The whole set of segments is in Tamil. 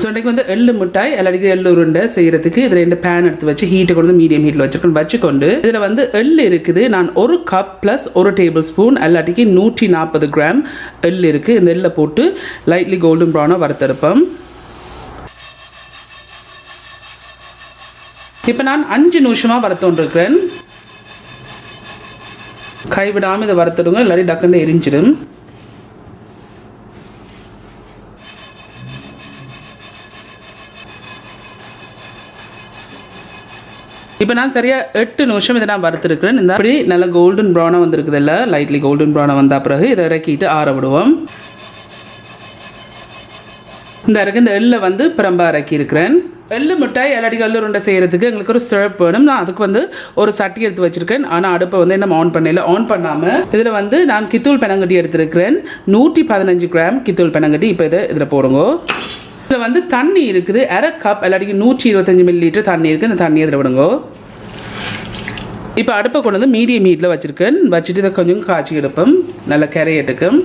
ஸோ இன்றைக்கு வந்து எள்ளு மிட்டாய் எல்லாருக்கும் எள்ளு உருண்டை செய்யறதுக்கு இதில் ரெண்டு பேன் எடுத்து வச்சு ஹீட்டை கொண்டு வந்து மீடியம் ஹீட்டில் வச்சுக்கணும். வச்சுக்கொண்டு இதில் வந்து எள்ளு இருக்குது. நான் ஒரு கப் ப்ளஸ் ஒரு டேபிள் ஸ்பூன் எல்லாட்டிக்கு நூற்றி நாற்பது கிராம் எள்ளு இருக்குது இந்த எள்ளை போட்டு லைட்லி கோல்டன் ப்ரௌனாக வறுத்தெடுப்போம். இப்போ நான் அஞ்சு நிமிஷமாக வறுத்தோன்றிருக்கிறேன் கைவிடாமல் இதை வறுத்துடுங்க. இல்லாட்டி டக்குன்னு எரிஞ்சிடும். இப்போ நான் சரியாக எட்டு நிமிஷம் இதை நான் வறுத்துருக்கிறேன். இந்த அப்படி நல்ல கோல்டன் ப்ரௌனாக வந்திருக்குது இல்லை? லைட்லி கோல்டன் ப்ரௌனாக வந்த பிறகு இதை இறக்கிட்டு ஆற விடுவோம். இந்த இறக்கு இந்த எள்ளை வந்து பிரம்பா இறக்கி இருக்கிறேன். எள்ளு மிட்டாய் எல்லாடி கல்லு உருண்டை செய்கிறதுக்கு எங்களுக்கு ஒரு சிறப்பு வேணும். நான் அதுக்கு வந்து ஒரு சட்டி எடுத்து வச்சிருக்கேன். ஆனால் அடுப்பை வந்து என்ன ஆன் பண்ணல. ஆன் பண்ணாமல் இதில் வந்து நான் கித்தூள் பெனங்கட்டி எடுத்திருக்கிறேன். நூற்றி பதினஞ்சு கிராம் கித்தூள் பெனங்கட்டி இப்போ இதை இதில் போடுங்க. இதில் வந்து தண்ணி இருக்குது. அரை கப் எல்லாடிக்கும் நூற்றி இருபத்தஞ்சி மில்லி லிட்டர் தண்ணி இருக்குது இந்த தண்ணி இதில் விடுங்கோ. இப்போ அடுப்பை கொண்டு வந்து மீடியம் ஹீட்டில் வச்சுருக்கேன். வச்சுட்டு இதை கொஞ்சம் காய்ச்சி எடுப்போம். நல்லா கரையட்டுக்கும்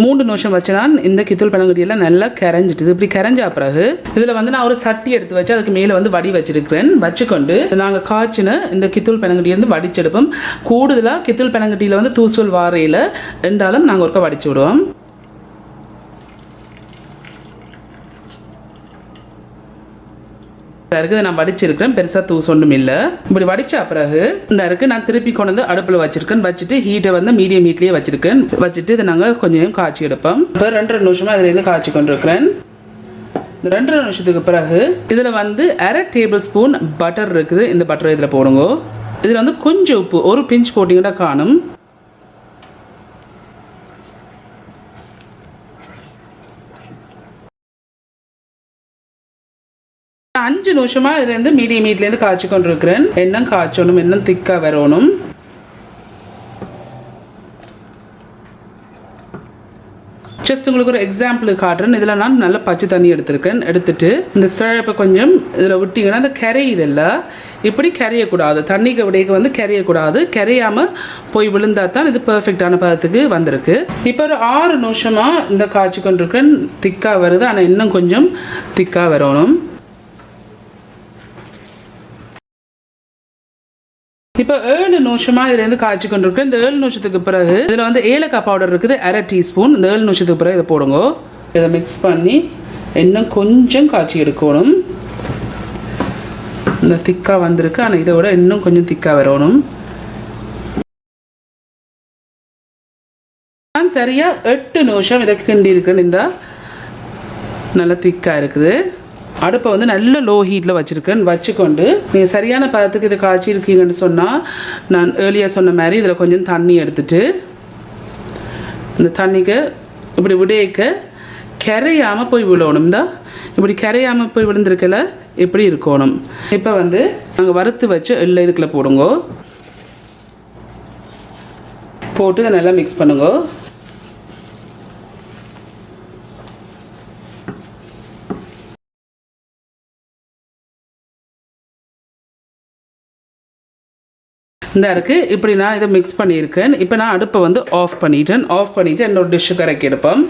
மூணு நிமிஷம் வச்சுனா இந்த கித்தூள் பழங்குடியெல்லாம் நல்லா கரைஞ்சிட்டுது. இப்படி கரைஞ்ச பிறகு இதில் வந்து நான் ஒரு சட்டி எடுத்து வச்சு அதுக்கு மேலே வந்து வடி வச்சிருக்கிறேன். வச்சுக்கொண்டு நாங்கள் காய்ச்சின இந்த கித்தூள் பழங்குடியை வடிச்செடுப்போம். கூடுதலாக கித்தூள் பழங்குட்டியில் வந்து தூசூல் வாரையில் ரெண்டாலும் நாங்கள் ஒருக்க வடிச்சு விடுவோம். இருக்குது நான் வடிச்சிருக்கிறேன். பெருசாக தூசு ஒன்றும் இல்லை. இப்படி வடிச்ச பிறகு இந்த இருக்கு நான் திருப்பி கொண்டு வந்து அடுப்பில் வச்சிருக்கேன். வச்சுட்டு ஹீட்டை வந்து மீடியம் ஹீட்லேயே வச்சிருக்கேன். வச்சுட்டு இதை நாங்கள் கொஞ்சம் காய்ச்சி எடுப்போம். இப்போ ரெண்டு நிமிஷமா இதுலேருந்து காய்ச்சி கொண்டிருக்கிறேன். இந்த ரெண்டரை நிமிஷத்துக்கு பிறகு இதில் வந்து அரை டேபிள் ஸ்பூன் பட்டர் இருக்குது. இந்த பட்டர் இதில் போடுங்க. இதில் வந்து கொஞ்சம் உப்பு ஒரு பிஞ்ச் போட்டிங்கன்னா காணும். அஞ்சு நிமிஷமா இதுலேருந்து மீடியம் ஹீட்லேருந்து காய்ச்சி கொண்டு இருக்கிறேன் எண்ணெய் காய்ச்சணும் எண்ணெய் திக்காக வரணும்? ஜஸ்ட் உங்களுக்கு ஒரு எக்ஸாம்பிள் காட்டுறேன். இதில் நான் நல்ல பச்சை தண்ணி எடுத்திருக்கேன். எடுத்துட்டு இந்த சிழப்பை கொஞ்சம் இதில் விட்டிங்கன்னா அந்த கரையுதில்ல இப்படி கரையக்கூடாது. தண்ணிக்கு விடைக்கு வந்து கரையக்கூடாது. கரையாமல் போய் விழுந்தா தான் இது பெர்ஃபெக்டான பதத்துக்கு வந்திருக்கு. இப்போ ஒரு ஆறு நிமிஷமாக இந்த காய்ச்சி கொண்டிருக்கேன் திக்காக வருது. ஆனால் இன்னும் கொஞ்சம் திக்காக வரணும். இப்போ ஏழு நிமிஷமா இதுல இருந்து காய்ச்சி கொண்டு இருக்கு இந்த ஏழு நிமிஷத்துக்கு பிறகு இதுல வந்து ஏலக்காய் பவுடர் இருக்குது. அரை டீஸ்பூன் இந்த ஏழு நிமிஷத்துக்கு பிறகு இதை போடுங்க. இதை மிக்ஸ் பண்ணி இன்னும் கொஞ்சம் காய்ச்சி எடுக்கணும். இந்த திக்கா வந்திருக்கு. ஆனால் இதை விட இன்னும் கொஞ்சம் திக்காக வரணும். நான் சரியா எட்டு நிமிஷம் இதை கிண்டி இருக்குன்னு இந்த. நல்லா திக்காக இருக்குது. அடுப்பை வந்து நல்ல லோ ஹீட்டில் வச்சுருக்கேன் வச்சுக்கொண்டு நீங்கள் சரியான பதத்துக்கு இதை காய்ச்சி இருக்கீங்கன்னு சொன்னால் நான் ஏர்லியாக சொன்ன மாதிரி இதில் கொஞ்சம் தண்ணி எடுத்துட்டு இந்த தண்ணிக்கு இப்படி விடையக்க கரையாமல் போய் விழணும் தான். இப்படி கரையாமல் போய் விழுந்திருக்கல இப்படி இருக்கணும்? இப்போ வந்து நாங்கள் வறுத்து வச்சு எள்ளு இதுக்குள்ளே போடுங்க. போட்டு நல்லா மிக்ஸ் பண்ணுங்க. இந்த இருக்கு. இப்படி நான் இதை மிக்ஸ் பண்ணியிருக்கேன். இப்போ நான் அடுப்பை வந்து ஆஃப் பண்ணிட்டேன். ஆஃப் பண்ணிவிட்டு என்னோட டிஷ்ஷு இறக்கி எடுப்பேன்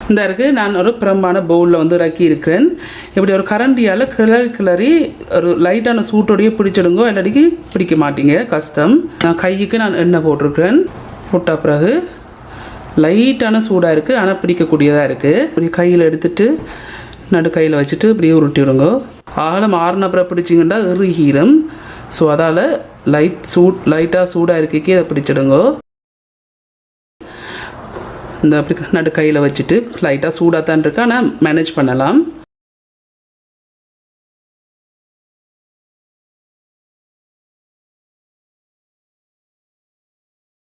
இந்த இருக்கு. நான் ஒரு பிரம்பான பவுலில் வந்து இறக்கி இருக்கிறேன். இப்படி ஒரு கரண்டியால் கிளறி கிளறி ஒரு லைட்டான சூட்டோடையே பிடிச்சிடுங்கோ. இல்லாட்டிக்கு பிடிக்க மாட்டீங்க. கஷ்டம். நான் கைக்கு நான் எண்ணெய் போட்டிருக்கிறேன். போட்ட பிறகு லைட்டான சூடாக இருக்குது ஆனால் பிடிக்கக்கூடியதாக இருக்குது இப்படி கையில் எடுத்துட்டு நடு கையில் வச்சுட்டு இப்படியே உருட்டி விடுங்க. ஆழம் ஆறுனப்புறம் பிடிச்சிங்கன்னா இறுகீரம் ஸோ அதால் லைட் சூட் லைட்டாக சூடாக இருக்கே அதை பிடிச்சிடுங்க. இந்த அப்படி நடு கையில் வச்சுட்டு லைட்டாக சூடாக தான் இருக்கு ஆனால் மேனேஜ் பண்ணலாம்.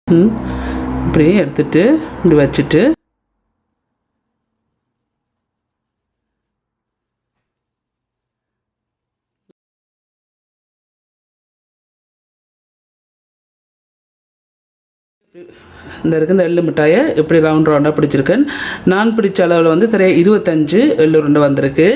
ம். இப்படியே எடுத்துட்டு இப்படி வச்சுட்டு. இந்த இருக்கு இந்த எள்ளு மிட்டாயை. இப்படி ரவுண்ட் ரவுண்டாக பிடிச்சிருக்கேன் நான் பிடிச்ச அளவில் வந்து சரியாக இருபத்தஞ்சு எள்ளு உருண்டை வந்திருக்கு.